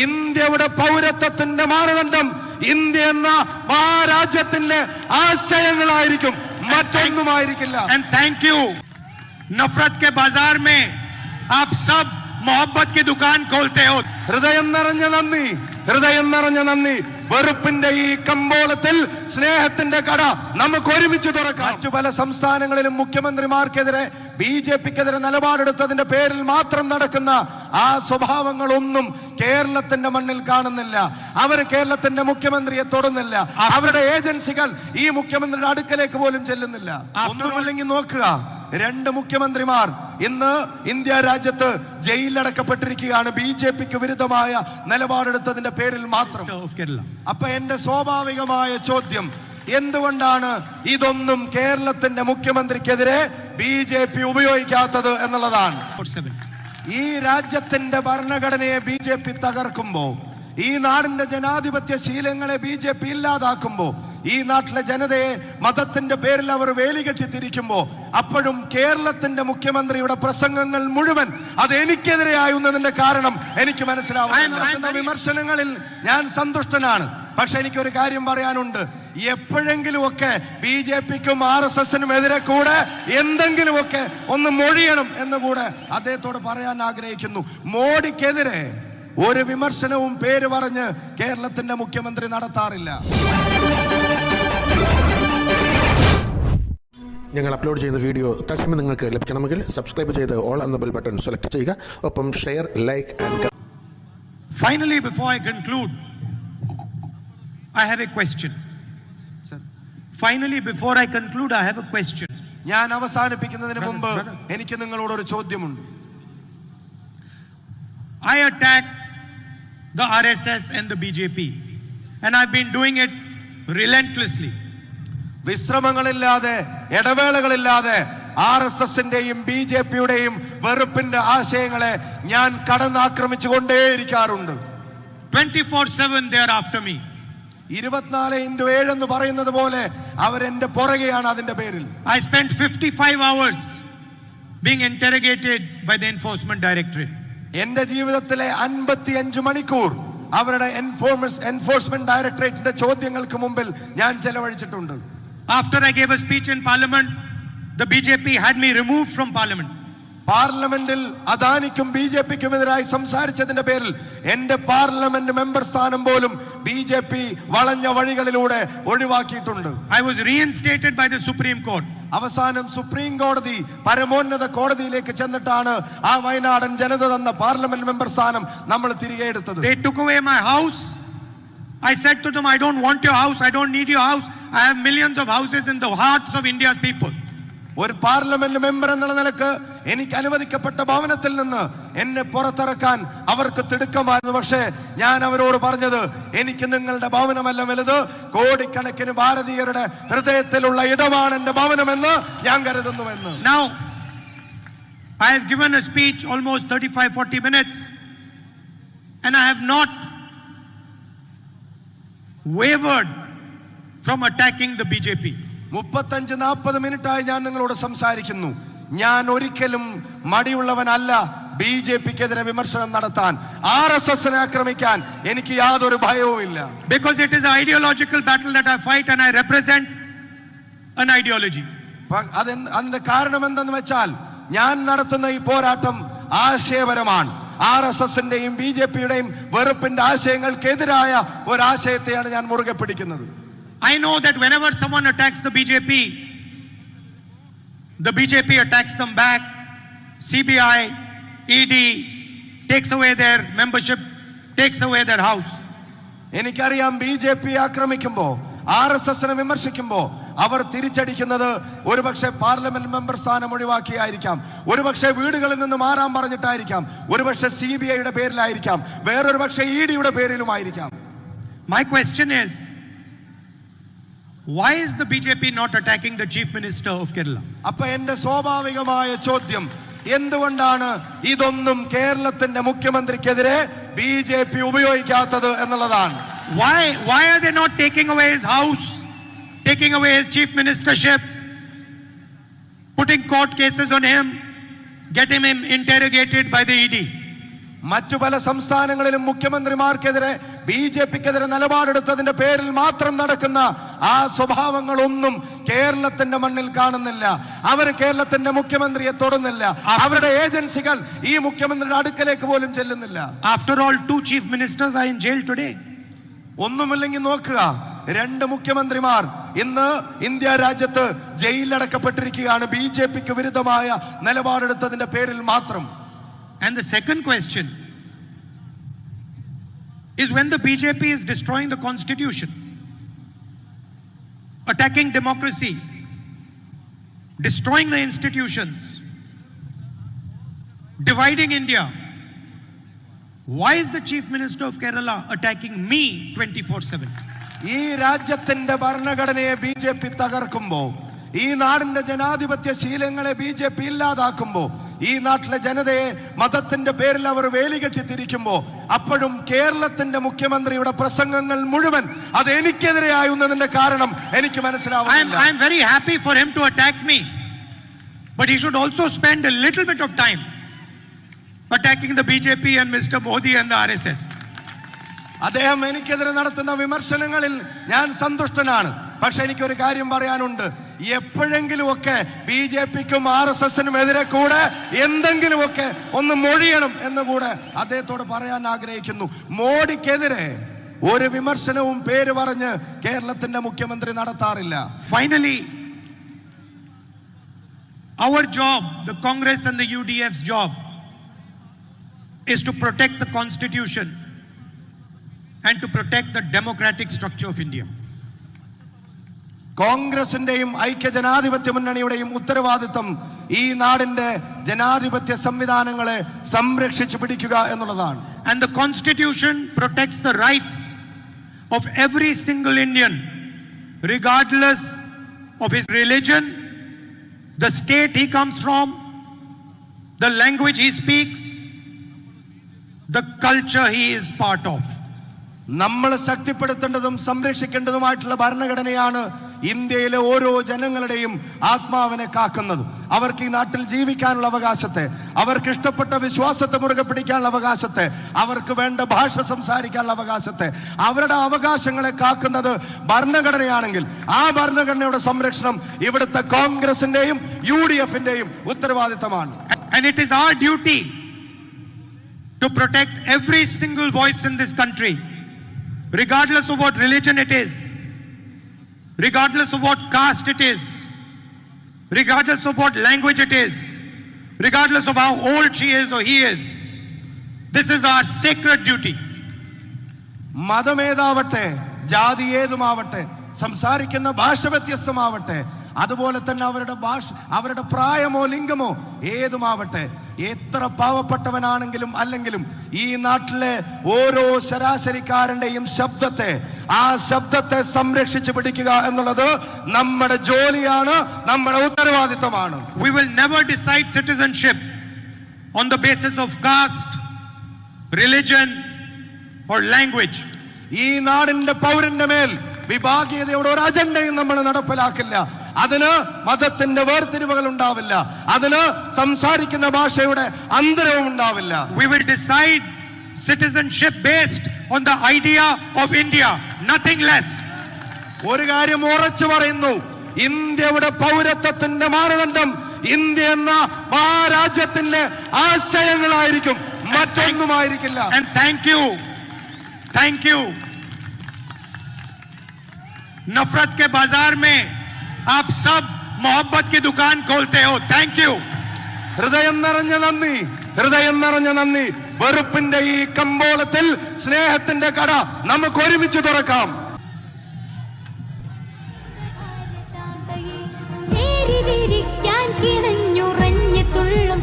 ഇന്ത്യയുടെ പൗരത്വത്തിന്റെ മാനദണ്ഡം ഇന്ത്യ എന്ന മഹാരാജ്യത്തിന്റെ ആശയങ്ങളായിരിക്കും. മറ്റൊന്നുമായിരിക്കില്ല. താങ്ക് യു നഫ്രത് ബസാർ മേ സബ് മുഹബത് കി ദുക്കാൻ ഹോ. ഹൃദയം നിറഞ്ഞ നന്ദി. ഹൃദയം നിറഞ്ഞ നന്ദി. വെറുപ്പിന്റെ ഈ കമ്പോളത്തിൽ സ്നേഹത്തിന്റെ കട നമുക്ക് ഒരുമിച്ച് തുറക്കാം. മറ്റു പല സംസ്ഥാനങ്ങളിലും മുഖ്യമന്ത്രിമാർക്കെതിരെ ബി ജെ പിക്കെതിരെ നിലപാടെടുത്തതിന്റെ പേരിൽ മാത്രം നടക്കുന്ന ആ സ്വഭാവങ്ങളൊന്നും കേരളത്തിന്റെ മണ്ണിൽ കാണുന്നില്ല. അവർ കേരളത്തിന്റെ മുഖ്യമന്ത്രിയെ തൊടുന്നില്ല. അവരുടെ ഏജൻസികൾ ഈ മുഖ്യമന്ത്രിയുടെ അടുക്കലേക്ക് പോലും ചെല്ലുന്നില്ല. ഒന്നുമില്ലെങ്കിൽ നോക്കുക. രണ്ട് മുഖ്യമന്ത്രിമാർ ഇന്ന് ഇന്ത്യ രാജ്യത്ത് ജയിലിലടക്കപ്പെട്ടിരിക്കുകയാണ്. ബി ജെ പിക്ക് വിരുദ്ധമായ നിലപാടെടുത്തതിന്റെ പേരിൽ മാത്രം. അപ്പൊ എന്റെ സ്വാഭാവികമായ ചോദ്യം എന്തുകൊണ്ടാണ് ഇതൊന്നും കേരളത്തിന്റെ മുഖ്യമന്ത്രിക്കെതിരെ ബി ജെ പി ഉപയോഗിക്കാത്തത് എന്നുള്ളതാണ്? ഈ രാജ്യത്തിന്റെ ഭരണഘടനയെ ബി ജെ പി തകർക്കുമ്പോ ഈ നാടിന്റെ ജനാധിപത്യ ശീലങ്ങളെ ബി ജെ പി ഇല്ലാതാക്കുമ്പോ ഈ നാട്ടിലെ ജനതയെ മതത്തിന്റെ പേരിൽ അവർ വേലികെട്ടി തിരിക്കുമ്പോ അപ്പോഴും കേരളത്തിന്റെ മുഖ്യമന്ത്രിയുടെ പ്രസംഗങ്ങൾ മുഴുവൻ അത് എനിക്കെതിരെയായുന്നതിന്റെ കാരണം എനിക്ക് മനസ്സിലാവുന്ന വിമർശനങ്ങളിൽ ഞാൻ സന്തുഷ്ടനാണ്. പക്ഷെ എനിക്കൊരു കാര്യം പറയാനുണ്ട്. എപ്പോഴെങ്കിലുമൊക്കെ ബി ജെ പിക്കും ആർ എസ് എസിനും എതിരെ കൂടെ എന്തെങ്കിലുമൊക്കെ ഒന്ന് മൊഴിയണം എന്ന് കൂടെ അദ്ദേഹത്തോട് പറയാൻ ആഗ്രഹിക്കുന്നു. മോഡിക്കെതിരെ ഒരു വിമർശനവും പേര് പറഞ്ഞ് കേരളത്തിന്റെ മുഖ്യമന്ത്രി നടത്താറില്ല. ഞങ്ങൾ അപ്ലോഡ് ചെയ്യുന്ന വീഡിയോ തത്സമയം നിങ്ങൾക്ക് ലഭിക്കണമെങ്കിൽ സബ്സ്ക്രൈബ് ചെയ്ത് ഓൾ എന്ന ബെൽ ബട്ടൺ സെലക്ട് ചെയ്യുക. ഒപ്പം share like and finally before I conclude I have a question. Finally, before I conclude, I have a question. ഞാൻ അവസാനിപ്പിക്കുന്നതിന് മുമ്പ് എനിക്ക് നിങ്ങളോട് ഒരു ചോദ്യമുണ്ട് I attack the RSS and the BJP, and I've been doing it relentlessly. വിശ്രമങ്ങളില്ലാതെ ഇടവേളകളില്ലാതെ R S എസിന്റെയും ബി ജെ പിയുടെയും വെറുപ്പിന്റെ ആശയങ്ങളെ ഞാൻ കടന്നാക്രമിച്ചു കൊണ്ടേയിരിക്കാറുണ്ട് 24 7, they are after me. ഇരുപത്തിനാല് ഇന്റു ഏഴ് എന്ന് പറയുന്നത് പോലെ അവരെന്റെ പുറകെയാണ് അതിന്റെ പേരിൽ I spent 55 hours being interrogated by the Enforcement Directorate. എന്റെ ജീവിതത്തിലെ അൻപത്തി അഞ്ച് മണിക്കൂർ അവരുടെ എൻഫോഴ്സ്മെന്റ് ഡയറക്ടറേറ്റിന്റെ ചോദ്യങ്ങൾക്ക് മുമ്പിൽ ഞാൻ ചെലവഴിച്ചിട്ടുണ്ട് After I gave a speech in Parliament, the BJP had me removed from Parliament. പാർലമെന്റിൽ അദാനിക്കും ബി ജെ പിക്കും എതിരായി സംസാരിച്ചതിന്റെ പേരിൽ എന്റെ പാർലമെന്റ് മെമ്പർ സ്ഥാനം പോലും ബി ജെ പി വളഞ്ഞ വഴികളിലൂടെ ഒഴിവാക്കിയിട്ടുണ്ട് I was reinstated by the supreme Court. അവസാനം സുപ്രീം കോടതി പരമോന്നത കോടതിയിലേക്ക് ചെന്നിട്ടാണ് ആ വയനാടൻ ജനത തന്ന പാർലമെന്റ് മെമ്പർ സ്ഥാനം നമ്മൾ തിരികെ എടുത്തത് They took away my house. I said to them, I don't want your house. I don't need your house. I have millions of houses in the hearts of India's people. ഒരു parliament member എന്നുള്ള നിലയ്ക്ക് എനിക്ക് അനുവദിക്കപ്പെട്ട ഭവനത്തിൽ നിന്ന് എന്നെ പുറത്തിറക്കാൻ അവർക്ക് തിടുക്കമായിരുന്നു. പക്ഷേ ഞാൻ അവരോട് പറഞ്ഞത് എനിക്ക് നിങ്ങളുടെ ഭവനമല്ല വലുത്. കോടിക്കണക്കിന് ഭാരതീയരുടെ ഹൃദയത്തിലുള്ള ഇടമാണ് എന്റെ ഭവനമെന്ന് ഞാൻ കരുതുന്നുവെന്ന്. Now I have given a speech almost 35 40 minutes, and I have not wavered from attacking the BJP. മുപ്പത്തഞ്ച് നാൽപ്പത് മിനിറ്റായി ഞാൻ നിങ്ങളോട് സംസാരിക്കുന്നു. ഞാൻ ഒരിക്കലും മടിയുള്ളവനല്ല ബി ജെ പിക്കെതിരെ വിമർശനം നടത്താൻ ആർ എസ് എസിനെ ആക്രമിക്കാൻ എനിക്ക് യാതൊരു ഭയവും ഇല്ല. Because it is ideological battle that I fight and I represent an ideology. അത് അതിന്റെ കാരണം എന്തെന്ന് വെച്ചാൽ ഞാൻ നടത്തുന്ന ഈ പോരാട്ടം ആശയപരമാണ്. ആർ എസ് എസിന്റെയും ബി ജെ പിയുടെയും വെറുപ്പിന്റെ ആശയങ്ങൾക്കെതിരായ ഒരാശയത്തെയാണ് ഞാൻ മുറുകെ പിടിക്കുന്നത്. I know that whenever someone attacks the B J BJP, the BJP attacks them back. CBI, ED takes away their membership, takes away their house. എനിക്കറിയാം B J P ആക്രമിക്കുമ്പോ R S എസിനെ വിമർശിക്കുമ്പോ അവർ തിരിച്ചടിക്കുന്നത് ഒരുപക്ഷെ പാർലമെന്റ് മെമ്പർ സ്ഥാനം ഒഴിവാക്കിയായിരിക്കാം ഒരുപക്ഷെ വീടുകളിൽ നിന്ന് മാറാൻ പറഞ്ഞിട്ടായിരിക്കാം ഒരുപക്ഷെ C B ഐയുടെ പേരിലായിരിക്കാം വേറൊരു പക്ഷേ ഇ ഡിയുടെ പേരിലുമായിരിക്കാം My Question is why is the BJP not attacking the Chief Minister of Kerala? അപ്പൊ എന്റെ സ്വാഭാവികമായ ചോദ്യം എന്തുകൊണ്ടാണ് ഇതൊന്നും കേരളത്തിന്റെ മുഖ്യമന്ത്രിക്കെതിരെ ബി ജെ പി ഉപയോഗിക്കാത്തത് എന്നുള്ളതാണ് Why, why are they not taking away his house, taking away his chief ministership, putting court cases on him, getting him interrogated by the E ED? മറ്റു പല സംസ്ഥാനങ്ങളിലും മുഖ്യമന്ത്രിമാർക്കെതിരെ ബി ജെ പിക്കെതിരെ നിലപാടെടുത്തതിന്റെ പേരിൽ മാത്രം നടക്കുന്ന ആ സ്വഭാവങ്ങളൊന്നും കേരളത്തിന്റെ മണ്ണിൽ കാണുന്നില്ല. അവർ കേരളത്തിന്റെ മുഖ്യമന്ത്രിയെ തൊടുന്നില്ല. അവരുടെ ഏജൻസികൾ ഈ മുഖ്യമന്ത്രിയുടെ അടുക്കലേക്ക് പോലും ചെല്ലുന്നില്ല. After all to chief today. ഒന്നുമില്ലെങ്കിൽ നോക്കുക. രണ്ട് മുഖ്യമന്ത്രിമാർ ഇന്ന് ഇന്ത്യ രാജ്യത്ത് ജയിലിലടക്കപ്പെട്ടിരിക്കുകയാണ്. ബി ജെ പിക്ക് വിരുദ്ധമായ നിലപാടെടുത്തതിന്റെ പേരിൽ മാത്രം. And the second question is when the BJP is destroying the constitution, attacking democracy, destroying the institutions, dividing India, why is the Chief Minister of Kerala attacking me 24 7? ഈ രാജ്യത്തിന്റെ ഭരണഘടനയെ B J P തകർക്കുമ്പോ ഈ നാടിന്റെ ജനാധിപത്യ ശീലങ്ങളെ B J P ഇല്ലാതാക്കുമ്പോ ഈ നാട്ടിലെ ജനതയെ മതത്തിന്റെ പേരിൽ അവർ വേലികെട്ടി തിരിക്കുമ്പോൾ അപ്പോഴും കേരളത്തിന്റെ മുഖ്യമന്ത്രിയുടെ പ്രസംഗങ്ങൾ മുഴുവൻ അത് എനിക്കെതിരെ ആയുന്നതിന്റെ കാരണം എനിക്ക് മനസ്സിലാവും but he should also spend a little bit of time attacking the BJP and Mr. Modi and the RSS. അദ്ദേഹം എനിക്കെതിരെ നടത്തുന്ന വിമർശനങ്ങളിൽ ഞാൻ സന്തുഷ്ടനാണ് പക്ഷെ എനിക്കൊരു കാര്യം പറയാനുണ്ട് എപ്പോഴെങ്കിലുമൊക്കെ ബി ജെ പിക്കും ആർ എസ് എസിനും എതിരെ കൂടെ എന്തെങ്കിലുമൊക്കെ ഒന്ന് മൊഴിയണം എന്ന് കൂടെ അദ്ദേഹത്തോട് പറയാൻ ആഗ്രഹിക്കുന്നു മോഡിക്കെതിരെ ഒരു വിമർശനവും പേര് പറഞ്ഞ് കേരളത്തിന്റെ മുഖ്യമന്ത്രി നടത്താറില്ല finally our job, the Congress and the UDF's job, is to protect the Constitution and to protect the democratic structure of India. കോൺഗ്രസിന്റെയും ഐക്യ ജനാധിപത്യ മുന്നണിയുടെയും ഉത്തരവാദിത്വം ഈ നാടിന്റെ ജനാധിപത്യ സംവിധാനങ്ങളെ സംരക്ഷിച്ചു പിടിക്കുക എന്നുള്ളതാണ് And the Constitution protects the rights of every single Indian, regardless of his religion, the state he comes from, the language he speaks, the culture he is part of. നമ്മൾ ശക്തിപ്പെടുത്തേണ്ടതും സംരക്ഷിക്കേണ്ടതുമായിട്ടുള്ള ഭരണഘടനയാണ് ഇന്ത്യയിലെ ഓരോ ജനങ്ങളുടെയും ആത്മാവിനെ കാക്കുന്നത്. അവർക്ക് ഈ നാട്ടിൽ ജീവിക്കാനുള്ള അവകാശത്തെ അവർക്ക് ഇഷ്ടപ്പെട്ട വിശ്വാസത്തെ മുറുകെ പിടിക്കാനുള്ള അവകാശത്തെ അവർക്ക് വേണ്ട ഭാഷ സംസാരിക്കാനുള്ള അവകാശത്തെ അവരുടെ അവകാശങ്ങളെ കാക്കുന്നത് ഭരണഘടനയാണെങ്കിൽ ആ ഭരണഘടനയുടെ സംരക്ഷണം ഇവിടുത്തെ കോൺഗ്രസിന്റെയും യു ഡി എഫിന്റെയും ഉത്തരവാദിത്തമാണ്. And it is our duty to protect every single voice in this country, regardless of what religion it is, regardless of what caste it is, regardless of what language it is, regardless of how old she is or he is. This is our sacred duty. മതമേതാവട്ടെ ജാതി ഏതുമാവട്ടെ സംസാരിക്കുന്ന ഭാഷ വ്യത്യസ്തമാവട്ടെ അതുപോലെ തന്നെ അവരുടെ ഭാഷ അവരുടെ പ്രായമോ ലിംഗമോ ഏതുമാവട്ടെ എത്ര പാവപ്പെട്ടവനാണെങ്കിലും അല്ലെങ്കിലും ഈ നാട്ടിലെ ഓരോ ശരാശരിക്കാരന്റെയും ശബ്ദത്തെ ആ ശബ്ദത്തെ സംരക്ഷിച്ചു പിടിക്കുക എന്നുള്ളത് നമ്മുടെ ജോലിയാണ് നമ്മുടെ ഉത്തരവാദിത്തമാണ്. We will never decide citizenship on the basis of caste, religion, or language. ഈ നാടിന്റെ പൗരന്റെ മേൽ വിഭാഗീയതയുടെ ഒരു അജണ്ടയും നമ്മൾ നടപ്പിലാക്കില്ല. അതിന് മതത്തിന്റെ വേർതിരിവുകൾ ഉണ്ടാവില്ല. അതിന് സംസാരിക്കുന്ന ഭാഷയുടെ അന്തരവും ഉണ്ടാവില്ല. We will decide citizenship based on the idea of India, nothing less. ഒരു കാര്യം ഉറച്ചു പറയുന്നു ഇന്ത്യയുടെ പൗരത്വത്തിന്റെ മാനദണ്ഡം ഇന്ത്യ എന്ന മഹാരാജ്യത്തിന്റെ ആശയങ്ങളായിരിക്കും മറ്റൊന്നുമായിരിക്കില്ല And thank you, thank you. नफरत के बाजार में आप सब मोहब्बत की दुकान खोलते हो थैंक यू ഹൃദയം നിറഞ്ഞ നന്ദി ഹൃദയം നിറഞ്ഞ നന്ദി വെറുപ്പിന്റെ ഈ കമ്പോളത്തിൽ സ്നേഹത്തിന്റെ കട നമുക്ക് ഒരുമിച്ച് തുറക്കാം.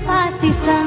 ഫാസിസം.